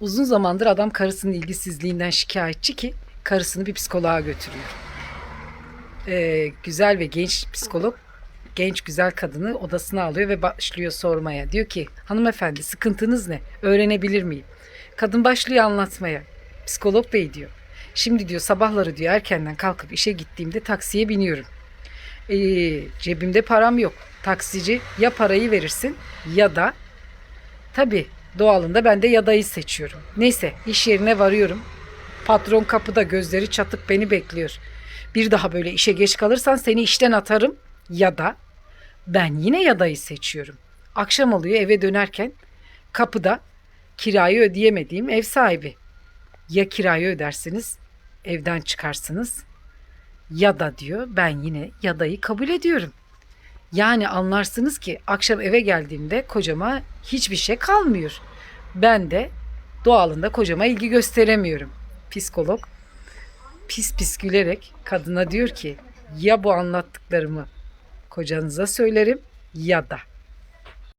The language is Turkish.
Uzun zamandır adam karısının ilgisizliğinden şikayetçi ki karısını bir psikoloğa götürüyor. Ee, güzel ve genç psikolog genç güzel kadını odasına alıyor ve başlıyor sormaya. Diyor ki hanımefendi sıkıntınız ne? Öğrenebilir miyim? Kadın başlıyor anlatmaya. Psikolog bey diyor. Şimdi diyor sabahları diyor erkenden kalkıp işe gittiğimde taksiye biniyorum. Ee, cebimde param yok. Taksici ya parayı verirsin ya da tabii doğalında ben de yadayı seçiyorum. Neyse iş yerine varıyorum. Patron kapıda gözleri çatık beni bekliyor. Bir daha böyle işe geç kalırsan seni işten atarım ya da ben yine yadayı seçiyorum. Akşam oluyor eve dönerken kapıda kirayı ödeyemediğim ev sahibi. Ya kirayı ödersiniz, evden çıkarsınız ya da diyor ben yine yadayı kabul ediyorum. Yani anlarsınız ki akşam eve geldiğimde kocama hiçbir şey kalmıyor. Ben de doğalında kocama ilgi gösteremiyorum. Psikolog pis pis gülerek kadına diyor ki ya bu anlattıklarımı kocanıza söylerim ya da